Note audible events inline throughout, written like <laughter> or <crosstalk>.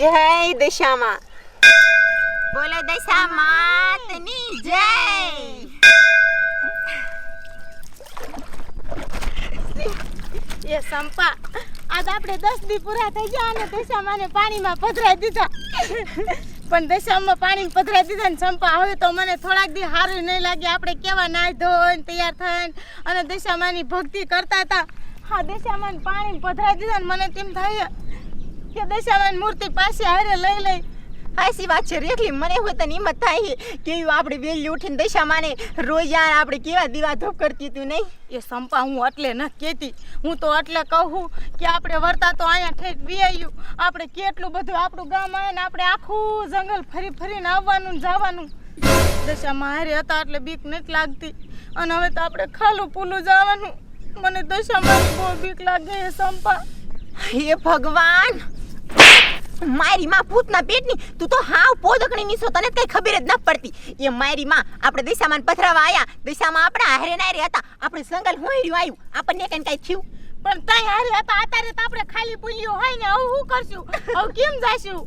જય દિશામાં. બોલો દશા માતની જય. એ સંપા, આજ આપણે દસ દી પૂરા થઈ ગયા અને દશામાને પાણીમાં પધરાઈ દીધા. પણ દશામાં પાણી પધરાઈ દીધા ને સંપા, હવે તો મને થોડાક દી સારું નહીં લાગે. આપણે કેવા નાય ધોઈને તૈયાર થઈને અને દશામાની ભક્તિ કરતા હતા. હા, દશામાને પાણી પધરાઈ દીધા ને મને તેમ થાય કે દશામાની મૂર્તિ પાસે હારે લઈ લઈ. હાસી વાત છે રેખલી મને હોય તો હિંમત થાય કેવી આપણે વેલી ઉઠીને દશામાને રોજ યાર આપણે કેવા દીવા ધોપ કરતી તું નહીં? એ સંપા હું એટલે ન કહેતી. હું તો એટલે કહું કે આપણે વર્તા તો અહીંયા ઠેઠ વિયાયું આપણે કેટલું બધું આપણું ગામ આવે ને આપણે આખું જંગલ ફરી ફરીને આવવાનું ને જવાનું. દશામાં હારે હતા એટલે બીક નથી લાગતી. અને હવે તો આપણે ખાલું પૂલું જવાનું. મને દશામાં બહુ બીક લાગે સંપા. હે ભગવાન! મારી માં ભૂતના પેટની, તું તો હાવ પોદકણી નીસો, તને કઈ ખબર જ ન પડતી. એ મારી માં આપણે દિશામાં પથરાવા આયા, દિશામાં આપણે હારે નારે હતા. આપણે સંગલ હોઈડ્યું આવ્યું આપણને કઈ કઈ થયું? પણ તઈ હારે હતા, અત્યારે તો આપણે ખાલી પૂલ્યું હોય ને, હવે શું કરશું? હવે કેમ જાશું?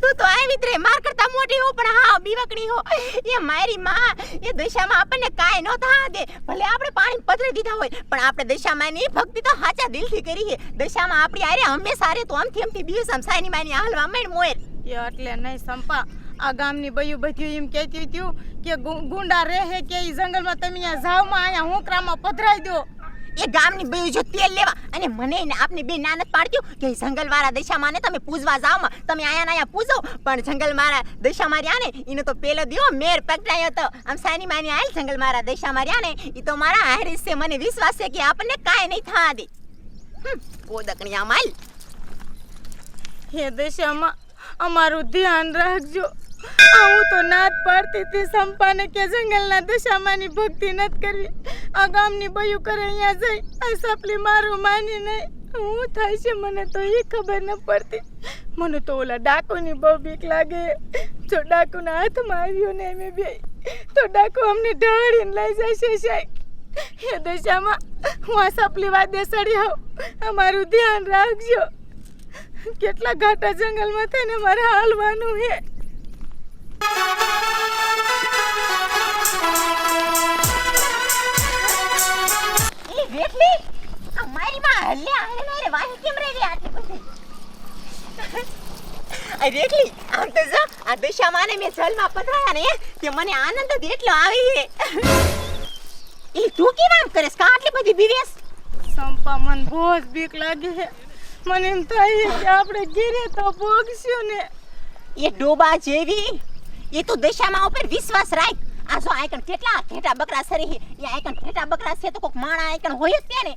તું તો આવી જ માર કરતા મોટી હો, પણ હા બીવકણી હો. એ મારી માં, એ દશામાં આપણને કાંઈ ન થા દે ભલે આપણે પાણી પધરી દીધા હોય, પણ આપણે દશામાં ની ભક્તિ તો હાચા દિલથી કરી છે. દશામાં આપણી આરે હંમેશા રે તો આમથી એમથી બીવ સમસાની માની હાલવા માંડ મોર. એટલે નહીં સંપા. આ ગામની બયું બધું એમ કહેતી હતું કે ગુંડા રહે કે એ જંગલમાં તમે જાવમાં, અહીંયા હુંકરામાં પધરાઈ દો. એ ગામની બે જો તેલ લેવા અને મને ને આપની બે નાનત પાડ્યું કે જંગલ વાળા દશામાં ને તમે પૂજવા જાઓ તમે આયા ના આયા પૂજો, પણ જંગલ મારા દશામાં માર્યા ને એને તો પેલો દિયો મેર પકડાયો તો. આમ સાની માની આયલ જંગલ મારા દશામાં માર્યા ને એ તો મારા હારીસ છે, મને વિશ્વાસ છે કે આપણને કાંઈ નહીં થા દે કોદકણીયા માલ હે દશામાં અમારું ધ્યાન રાખજો. હું તો નાદ પાડતી હતી. સંપાને કે જંગલના દશામાંની ભક્તિ નથી કરવી. આ ગામની બયું કરે અહીંયા જઈ આ સપલી મારું માની નહીં. હું થાય છે મને તો એ ખબર ન પડતી. મને તો ઓલા ડાકુની બહુ બીક લાગે. જો ડાકુના હાથમાં આવ્યો ને એમ બે, તો ડાકુ અમને ઢાળીને લઈ જશે સાહેબ. એ દશામાં હું આ સપલી વાદે સડી હોઉં. અમારું ધ્યાન રાખજો. કેટલા ઘાટા જંગલમાં થઈને મારે હાલવાનું હે? એ વેટલી માં હલ્લે આને મારે વાહી કેમ રહી આટલી બધી? આ રેખલી આમ તો જો આ દશામાં માને મેં જલમાં પધરાયા ને તે મને આનંદ જ એટલો આવે છે. એ તું કેમ આમ કરેસ કા આટલી બધી બીવેસ સંપા મન બહુ જ બીક લાગે છે. મને એમ થાય કે આપણે ગીરે તો ભોગશું ને. એ ડોબા જેવી એ તો દિશામાં ઉપર વિશ્વાસ રાખ. આ જો આઈકન કેટલા ઘેટા બકરા સરી હે એ આઈકન ઘેટા બકરા છે તો કોક માણા આઈકન હોય જ ત્યાં ને.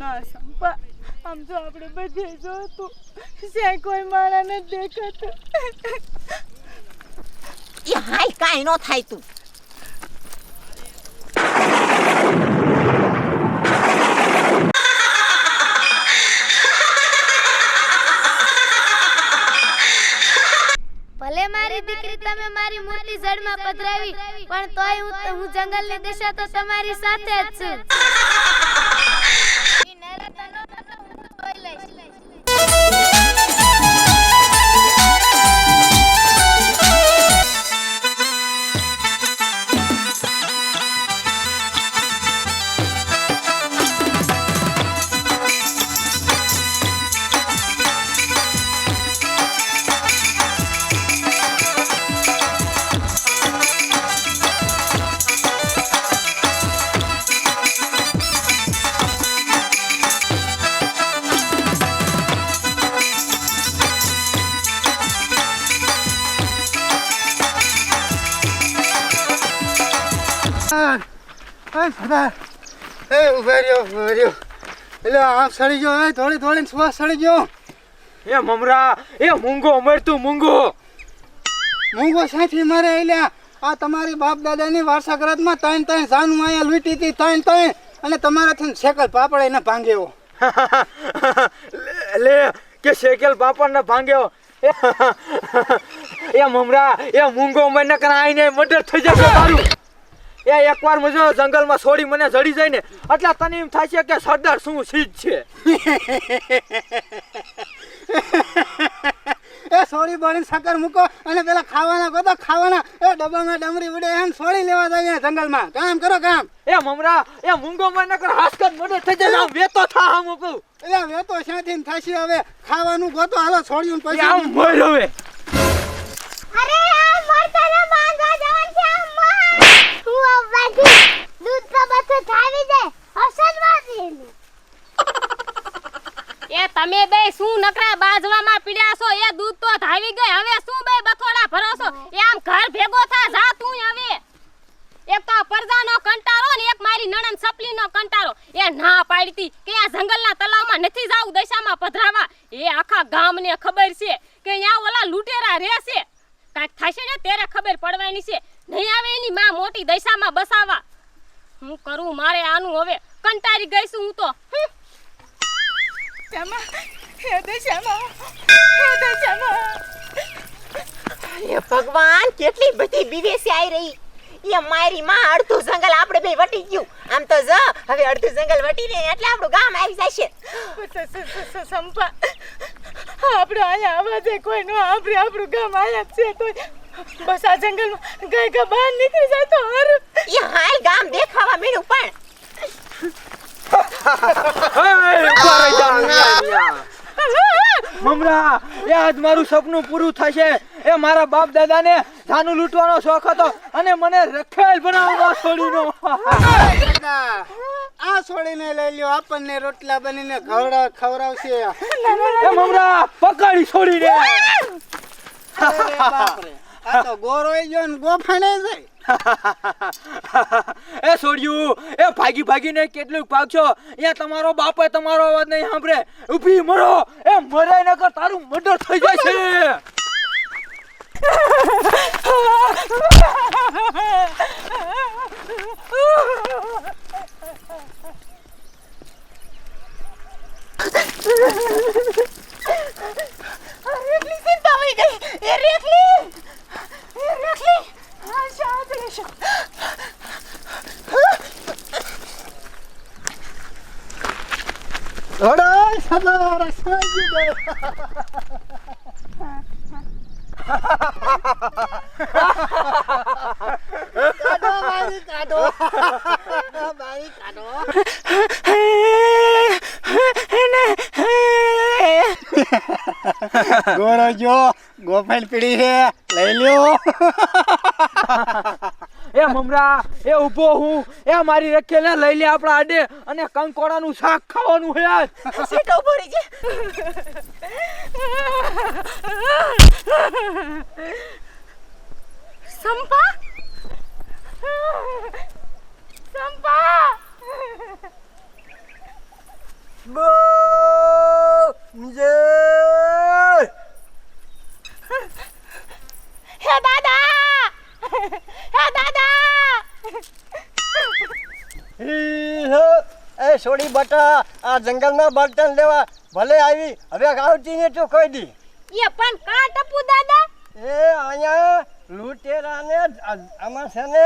ના સંપા આમ જો આપણે બધે જોતું જ્યાં કોઈ માણા નથી દેખાતું. એ હાય કાંઈ ન થાય તું. મારી દીકરી તમે મારી મૂર્તિ જળમાં પધરાવી, પણ તોય હું જંગલની દિશા તો તમારી સાથે જ છું. એ સરદાર એ ઊભા રહ્યો ઊભા રહ્યો. એટલે આમ સડી ગયો એ થોડી થોડી શ્વાસ સડી ગયો. એ મમરા એ મૂંગો મરતું મૂંગો. મૂંગો સાથી મારે? એટલે આ તમારી બાપ દાદાની વારસાગતમાં ત્રણ ત્રણ જાનું અહીંયા લૂંટી હતી ત્રણ ત્રણ અને તમારાથી સેકલ પાપડ એને ભાંગ્યો લે- <laughs> લે કે શેકેલ પાપડ ને ભાંગ્યો <laughs> એ મમરા એ મૂંગો મને કરાઈને મર્ડર થઈ જશે તારું એ એકવાર મજો જંગલમાં છોડી મને જડી જાય ને એટલે તને એમ થાય છે કે સરદાર શું ચીજ છે? <laughs> એ છોડી બળી સાકર મૂકો અને પેલા ખાવાના ગોતો ખાવાના. એ ડબ્બામાં ડમરી ઉડે એમ છોડી લેવા જાય જંગલમાં. કામ કરો કામ. એ મમરા એ મૂંગો માં નકર હાસકર મોઢે થઈ જાય વેતો થા આમ કહું. એટલે વેતો શાંતિ થાશી હવે. ખાવાનું ગોતો હાલો છોડ્યું પછી આમ મર હવે અરે આ મરતાને બાંધવા જવાનું છે. હું તમે બે શું નકરા બાજવામાં પીડ્યા છો? એ દૂધ તો ધાવી ગઈ, હવે શું બે બથોડા ભરોસો એ આમ ઘર ભેગો થા, જા તું હવે. એક તો પરજાનો કંટારો ને એક મારી નણંદ સપલીનો કંટારો એ ના પાડતી કે આ જંગલના તલાવમાં નથી જાવું દશામાં પધરાવા. એ આખા ગામને ખબર છે કે અહીંયા ઓલા લૂંટેરા રહેશે. કાંઈક થશે ને, ત્યારે ખબર પડવાની છે. નહીં આવે એની માં મોટી દશામાં બસાવા. હું કરું મારે આનું હવે? કંટારી ગઈ છું હું તો. હમ. એ ભગવાન કેટલી બધી બીવેસી આવી રહી. એ મારી માં અડધું જંગલ આપણે બે વટી ગયું. આમ તો જ હવે અડધું જંગલ વટી ને એટલે આપણું ગામ આવી જશે. સંપા. આપણે અહીંયા અવાજે કોઈ નો આપણે આપણું ગામ આવ્યા જ છે તો બસ આ જંગલમાં ગાય ગા બહાર નીકળી જાય તો હર. એ હાલ ગામ દેખાવા મળ્યું પણ. મમરા એ આજ મારું સપનું પૂરું થશે. એ મારા બાપ દાદાને ધાનું લૂંટવાનો શોખ હતો અને મને રખેલ બનાવવાનો છોડીનો આ છોડીને લઈ લ્યો આપણને રોટલા બનીને ખવડાવ ખવડાવશે. એ મમરા પકડી છોડીને બાપરે. આ તો ગોરોય ગયો ને ગોફાણે જાય. <laughs> એ છોડ્યું એ ભાગી ભાગીને કેટલું ભાગશો અહીંયા તમારો બાપે તમારો અવાજ નહીં સાંભળે. ઊભી મરો. એ મરાય નકર તારું મર્ડર થઈ જાય <laughs> છે રેખલી ચિંતા હોઈ ગઈ એ રેખલી એ રેખલી આ શાંત રહેશો ઘોડો સાંજી ગયો કાઢો બારી કાઢો બારી કાઢો ગોળો જો ગોફાઈલ પીડી છે લઈ લ્યો એ મમરા, એ ઊભો હું. એ મારી રખેલ લઈ લે આપણા આડે અને કંકોડાનું શાક ખાવાનું હે આજ. સીટો રહી છે સંપા? સંપા? હે દાદા હે દાદા એ છોડી બટા આ જંગલમાં બળતણ લેવા ભલે આવી હવે આવતી ને તો કોઈ દી. એ પણ કા ટપુ દાદા? એ અહીંયા લૂંટેરાને આમાં છે ને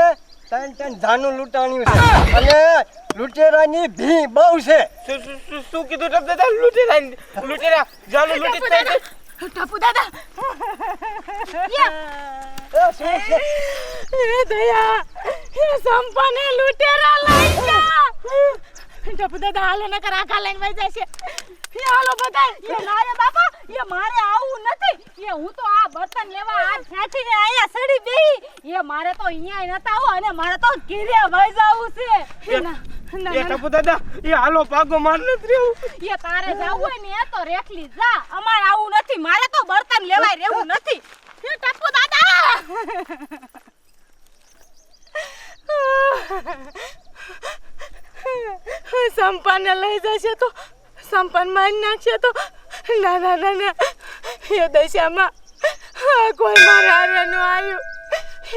ત્રણ ત્રણ ધાનું લૂંટાણ્યું છે. અને લૂંટેરાની ભી બહુ છે. શું કીધું ટપ દાદા? લૂંટેરા લૂંટેરા જાનું લૂંટી થાય ટપુ દાદા. એ શું છે? એ દયા એ સંપાને લૂંટેરા લઈ ગયા ટપુ દાદા હાલો નકર આખા લઈને વઈ જાય છે. એ હાલો બધા એ ના બાપા એ મારે આવું નથી. એ હું તો આ બર્તન લેવા આ ખેંચીને અહીંયા સડી બેહી. એ મારે તો અહીંયા નતા આવો અને મારે તો ઘીરે વઈ જાવું છે. ના ના, ના, ના. ટપુ દાદા એ હાલો પાગો માર નથી એ તારે જાવું હોય ને એ તો રેખલી જા. અમારે આવું નથી. મારે તો બર્તન લેવાય રહેવું નથી. એ ટપુ દાદા <laughs> સંપાને લઈ જશે તો સંપાન મારી નાખશે તો, ના ના ના ના, એ દશામાં કોઈ મારા હારે ન આવ્યું.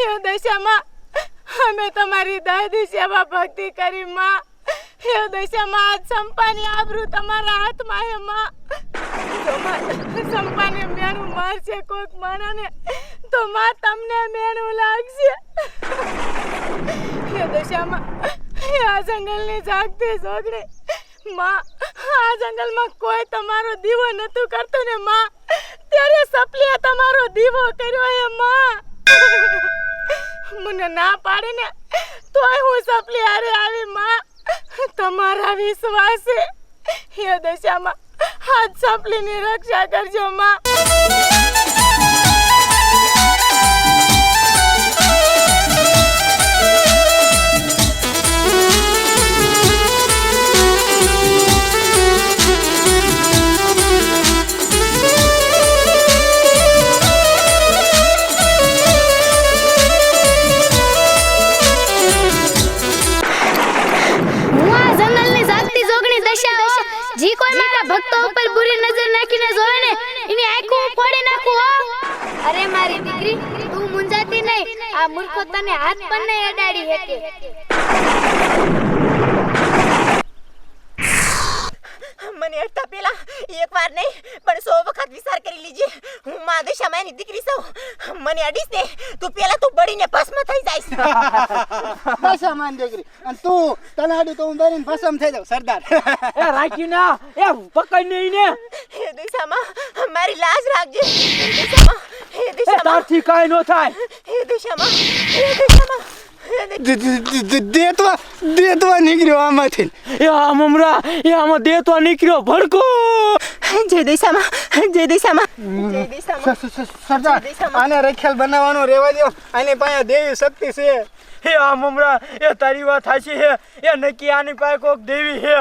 એ દશામાં અમે તમારી દાદી સેવા ભક્તિ કરી, માં. એ દશામાં આજ સંપાની આબરૂ તમારા હાથમાં હે માં. સંપાને મેણું મારશે કોઈક માણાને, તો માં તમને મેણું લાગશે. એ દશામાં આ જંગલની જાગતી જોગણી માં, આ જંગલમાં કોઈ તમારો દીવો નતું કરતું ને, માં. ત્યારે સપલીએ તમારો દીવો કર્યો એ, માં. મને ના પાડે ને, તોય હું સપલી હારે આવી, માં. તમારા વિશ્વાસે હે દશામાં હાથ સપલીની રક્ષા કરજો, માં. સો કરી લીજે. હું માં દશામાની દીકરી સૌ. મને અડીશ ને તું પેલા તું બળીને ભસ્મ થઈ જાય પાછા માન દીકરી. અને તું તને અડી તો હું બળીને ભસ્મ થઈ જાઉં સરદાર. <laughs> એ રાખી ના. એ પકડ નહીં ને એ દિશામાં મારી લાજ રાખજે. હે દિશામાં એ દિશામાં. તારથી કાઈ ન થાય. હે દિશામાં એ દિશામાં દેતવા દેતવા નીકળ્યો આમાંથી. એ આ મમરા એ આમાં દેતવા નીકળ્યો ભડકો. જય દિશામાં જય દિશામાં દિશામાં સ- સ- સ- સરદાર. આને રખેલ બનાવવાનો રેવા દો આની પાસે દેવી શક્તિ છે. હે આ મમરા એ તારી વાત સાચી હે એ નક્કી આની પાસે કોક દેવી હે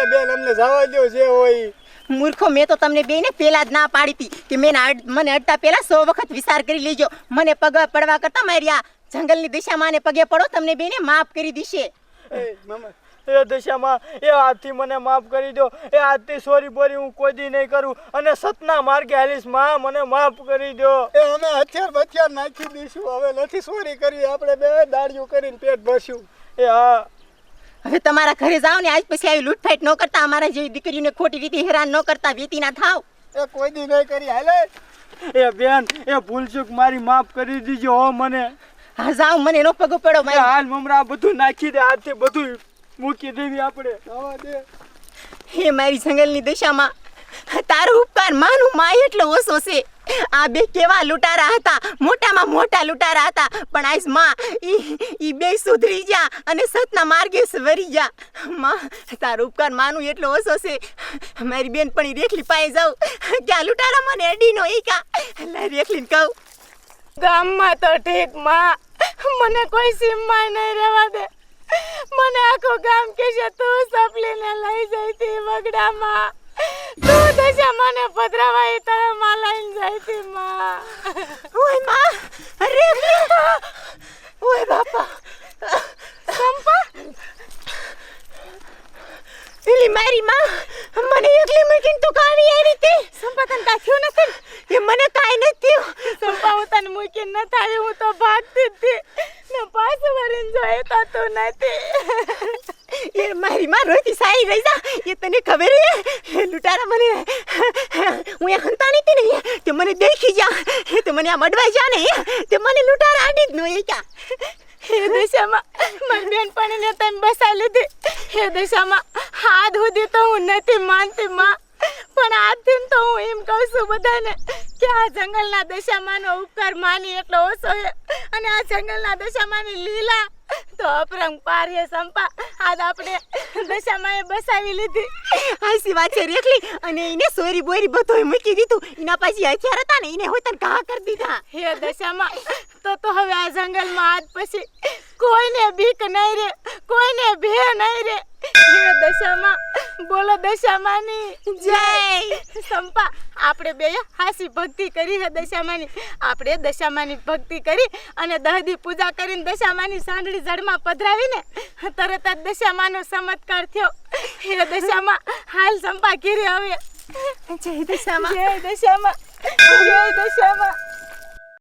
એ બેન અમને જવા દો જે હોય. મૂર્ખો મેં તો તમને બેને પેલા જ ના પાડી હતી કે મેં મને અડતા પેલા સો વખત વિચાર કરી લેજો. મને પગ પડવા કરતા મારી આ જંગલની દિશામાં ને પગે પડો તમને બેને માફ કરી દીશે. એ મામા એ દશામાં એ આજથી મને માફ કરી દો. એ આજથી સોરી બોરી હું કોઈ દી નહીં કરું. અને સતના માર્ગે હાલીશ. માં મને માફ કરી દો. એ અમે હથિયાર બથિયાર નાખી દઈશું. હવે નથી સોરી કરી. આપણે બે દાડિયું કરીને પેટ ભરશું. એ હા. હવે તમારા ઘરે જાઓ ને. આજ પછી આવી લૂંટફાટ ન કરતા. અમારા જેવી દીકરીઓને ખોટી રીતે હેરાન ન કરતા. વીતી ના થાવ. એ કોઈ દી નહીં કરી. હાલે. એ બેન એ ભૂલચૂક મારી માફ કરી દીજો હો મને. હા જાઓ. મને એનો પગો પડો હાલ મમરા બધું નાખી દે. આજથી બધું મૂકી દેવી આપણે. દે. હે મારી જંગલની દશામાં તારો ઉપકાર માનું માય એટલો ઓછો છે. આ બે કેવા લૂંટારા હતા મોટામાં મોટા લૂંટારા હતા પણ આજમાં ઈ ઈ બે સુધરી જા અને સતના માર્ગે વરી જા માં તારો ઉપકાર માનું એટલો ઓછો છે. મારી બેન પણ ઈ રેખલી પાસે જાઉં. ક્યાં લૂંટારા મને અડીનો ઈ કા લાય રેખલીને કહું. ગામમાં તો ઠીકમાં. મને કોઈ સીમમાં નહીં રહેવા દે. મને આખું ગામ કે છે તું સપલીને લઈ જઈતી વગડામાં. તું દશા મને પધરાવાઈ માં લઈને જઈતી માં. ઓયમાં અરે ઓય બાપા. સંપા પેલી મારી માં મને એકલી મૂકીને તું કાવી આવી હતી સંપા તને કાંઈ થયું નથી? એ મને કાંઈ નથી થયું સંપા હું તને મૂકીને ન થાવી હું તો ભાગતી હતી ને પાછું વળીને જોઈ તો તું નથી એ મારી માં રોતી સાઈ રહી જા એ તને ખબર હે લૂંટારા મને હું એ હંતાણી હતી ને તે મને દેખી જા તે મને આ મડવાઈ જા ને તે મને લૂંટારા આડી જ નો એ દિશામાં મારી બેનપણીને તમે બસાવી લીધી. એ દિશામાં હાથ સુધી તો હું નથી માનતી માં. પણ આજથી તો હું એમ કહું છું બધાને કે આ જંગલના દશામાંનો ઉપકાર માની એટલો ઓછો છે. અને આ જંગલના દશામાંની લીલા તો અપરંગ પાર હે સંપા. આજ આપણે દશામાં એ બસાવી લીધી. હાસી વાત છે રેખલી. અને એને સોરી બોરી બધું મૂકી દીધું. એના પાછી હથિયાર હતા ને એને હોય તને ઘા કરી દીધા. હે દશામાં તો તો હવે આ જંગલમાં આજ પછી કોઈને બીક નહીં રે કોઈને ભે નહીં રે હે દશામાં બોલો દશામાની જય. સંપા આપણે બે હાસી ભક્તિ કરી હે દશામાની. આપણે દશામાની ભક્તિ કરી અને દહદી પૂજા કરીને દશામાની સાંડળી જડમાં પધરાવીને તરત જ દશામાનો ચમત્કાર થયો. હે દશામાં હાલ સંપા ઘેરે હવે જય દશામાં. જય દશામાં જય દશામાં.